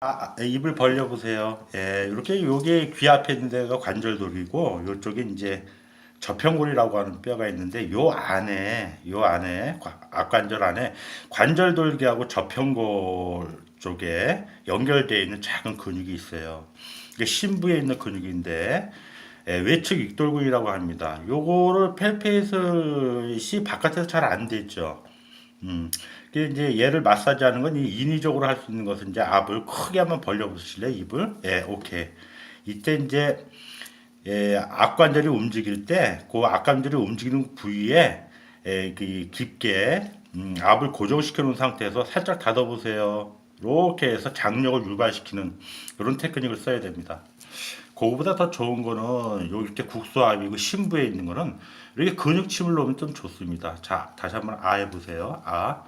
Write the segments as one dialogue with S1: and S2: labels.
S1: 아, 아, 입을 벌려 보세요. 예, 이렇게 요게 귀 앞에 있는 데가 관절돌이고 요쪽에 이제 저평골이라고 하는 뼈가 있는데 요 안에 요 안에 과- 앞관절 안에 관절돌기하고 저평골 쪽에 연결되어 있는 작은 근육이 있어요. 이게 심부에 있는 근육인데 예, 외측 익돌근이라고 합니다. 요거를 펠페이스이 바깥에서 잘 안 되죠. 음, 그 이제 얘를 마사지하는 건이 인위적으로 할 수 있는 것은 이제 앞을 크게 한번 벌려 보실래요? 입을? 예, 오케이. 이때 이제 예, 앞관절이 움직일 때, 그 앞관절이 움직이는 부위에 예, 그 깊게 음, 앞을 고정시켜 놓은 상태에서 살짝 닫아 보세요. 이렇게 해서 장력을 유발시키는 그런 테크닉을 써야 됩니다. 그거보다 더 좋은 거는 요 이렇게 국소압이고 심부에 있는 거는 이렇게 근육침을 놓으면 좀 좋습니다. 자, 다시 한번 아 해보세요. 아.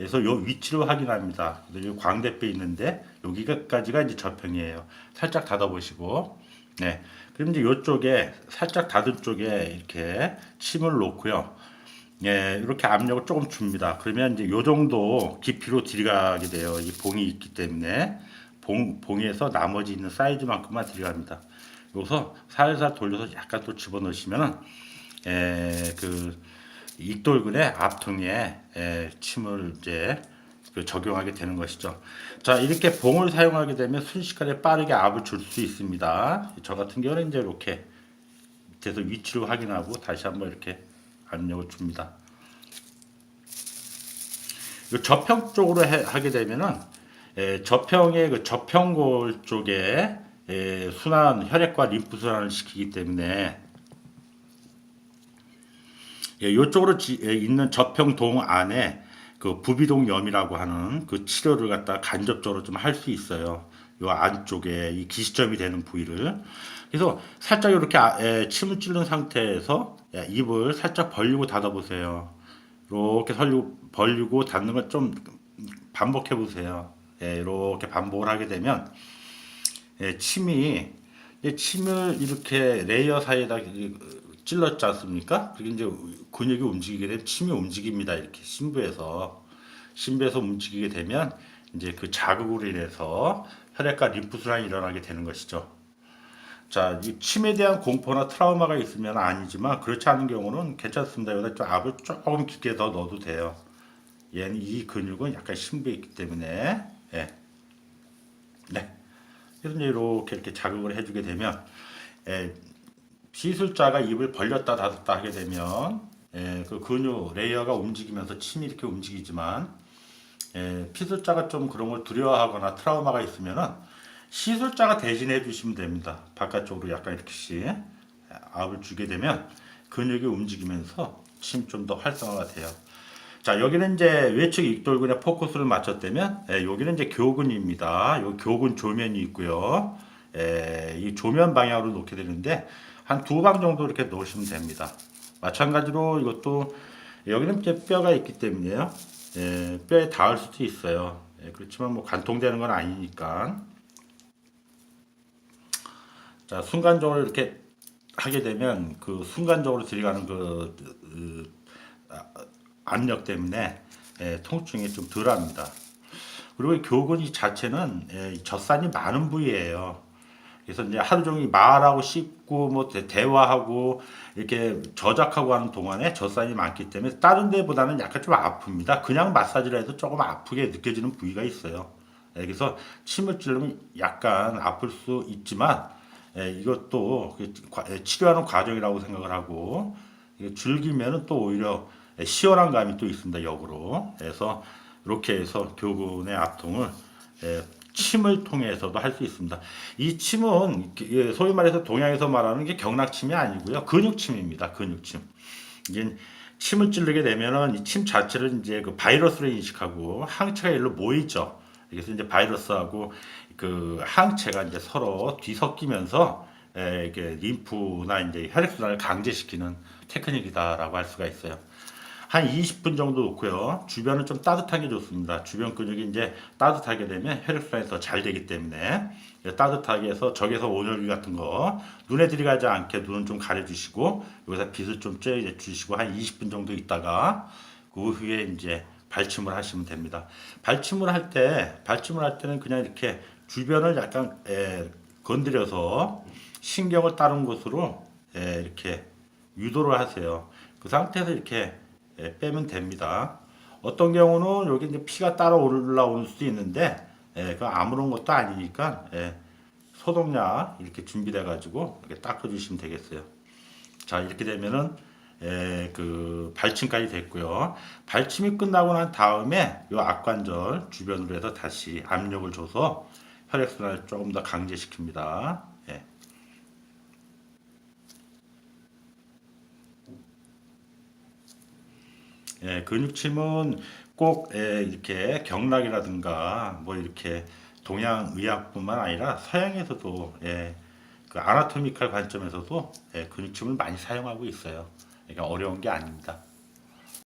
S1: 그래서 요 위치를 확인합니다. 요 광대뼈 있는데 여기까지가 이제 저평이에요. 살짝 닫아보시고, 네. 그럼 이제 요쪽에 살짝 닫은 쪽에 이렇게 침을 놓고요. 예, 이렇게 압력을 조금 줍니다. 그러면 이제 요 정도 깊이로 들어가게 돼요. 이 봉이 있기 때문에 봉 봉에서 나머지 있는 사이즈만큼만 들어갑니다. 여기서 살살 돌려서 약간 또 집어넣으시면은 에, 그 익돌근의 앞통에 에, 침을 이제 그 적용하게 되는 것이죠. 자 이렇게 봉을 사용하게 되면 순식간에 빠르게 압을 줄 수 있습니다. 저 같은 경우는 이제 이렇게 밑에서 위치를 확인하고 다시 한번 이렇게 압력을 줍니다. 이 저평 쪽으로 해- 하게 되면은 에, 저평의 그 저평골 쪽에 에, 순환 혈액과 림프 순환을 시키기 때문에 예, 이쪽으로 있는 저평동 안에 그 부비동염이라고 하는 그 치료를 갖다 간접적으로 좀 할 수 있어요. 요 안쪽에 이 기시점이 되는 부위를 그래서 살짝 이렇게 아- 에, 침을 찌른 상태에서 예, 입을 살짝 벌리고 닫아 보세요. 이렇게 벌리고, 벌리고 닫는 걸 좀 반복해 보세요. 예, 이렇게 반복을 하게 되면 예, 침이 이 침을 이렇게 레이어 사이에다 이- 찔렀지 않습니까? 그게 이제 근육이 움직이게 되면 침이 움직입니다. 이렇게 심부에서 심부에서 움직이게 되면 이제 그 자극으로 인해서 혈액과 림프 순환이 일어나게 되는 것이죠. 자, 이 침에 대한 공포나 트라우마가 있으면 아니지만 그렇지 않은 경우는 괜찮습니다. 여기다 좀 압을 조금 깊게 더 넣어도 돼요. 얘는 이 근육은 약간 심부에 있기 때문에 예. 네. 그래서 이제 이렇게 이렇게 자극을 해주게 되면 예, 시술자가 입을 벌렸다 닫았다 하게 되면 예, 그 근육 레이어가 움직이면서 침이 이렇게 움직이지만 예, 피술자가 좀 그런 걸 두려워하거나 트라우마가 있으면은 시술자가 대신해 주시면 됩니다. 바깥쪽으로 약간 이렇게씩 압을 주게 되면 근육이 움직이면서 침 좀 더 활성화가 돼요. 자 여기는 이제 외측 익돌근에 포커스를 맞췄다면 예, 여기는 이제 교근입니다. 요 교근 조면이 있고요. 예, 이 조면 방향으로 놓게 되는데 한 두 방 정도 이렇게 놓으시면 됩니다. 마찬가지로 이것도 여기는 이제 뼈가 있기 때문에요. 예, 뼈에 닿을 수도 있어요. 예, 그렇지만 뭐 관통되는 건 아니니까. 자 순간적으로 이렇게 하게 되면 그 순간적으로 들어가는 그, 그 아, 압력 때문에 예, 통증이 좀 덜합니다. 그리고 이 교근 이 자체는 예, 이 젖산이 많은 부위예요. 그래서 이제 하루 종일 말하고 씹고 뭐 대- 대화하고 이렇게 저작하고 하는 동안에 젖산이 많기 때문에 다른 데보다는 약간 좀 아픕니다. 그냥 마사지를 해도 조금 아프게 느껴지는 부위가 있어요. 예, 그래서 침을 찌르면 약간 아플 수 있지만 예, 이것도 그 과- 예, 치료하는 과정이라고 생각을 하고 즐기면은 또 오히려 예, 시원한 감이 또 있습니다. 역으로. 그래서 이렇게 해서 교근의 압통을 예, 침을 통해서도 할 수 있습니다. 이 침은 예, 소위 말해서 동양에서 말하는 게 경락침이 아니고요. 근육침입니다. 근육침. 이게 침을 찌르게 되면은 이 침 자체를 이제 그 바이러스로 인식하고 항체가 일로 모이죠. 그래서 이제 바이러스하고 그 항체가 이제 서로 뒤섞이면서 에, 이게 림프나 이제 혈액순환을 강제시키는 테크닉이다라고 할 수가 있어요. 한 20분 정도 놓고요. 주변은 좀 따뜻한 게 좋습니다. 주변 근육이 이제 따뜻하게 되면 혈액순환이 더 잘 되기 때문에 따뜻하게 해서 적에서 온열기 같은 거 눈에 들어가지 않게 눈은 좀 가려주시고 여기서 빛을 좀 쬐 주시고 한 20분 정도 있다가 그 후에 이제 발침을 하시면 됩니다. 발침을 할 때 발침을 할 때는 그냥 이렇게 주변을 약간 예, 건드려서 신경을 따른 곳으로 예, 이렇게 유도를 하세요. 그 상태에서 이렇게 예, 빼면 됩니다. 어떤 경우는 여기 이제 피가 따라 올라올 수도 있는데 예, 그 아무런 것도 아니니까 예, 소독약 이렇게 준비돼 가지고 이렇게 닦아주시면 되겠어요. 자 이렇게 되면은 예, 그 발침까지 됐고요. 발침이 끝나고 난 다음에 이 악관절 주변으로 해서 다시 압력을 줘서 혈액순환을 조금 더 강제시킵니다. 예. 예, 근육침은 꼭 예, 이렇게 경락이라든가 뭐 이렇게 동양 의학뿐만 아니라 서양에서도 예, 그 아나토미칼 관점에서도 예, 근육침을 많이 사용하고 있어요. 그러니까 어려운 게 아닙니다.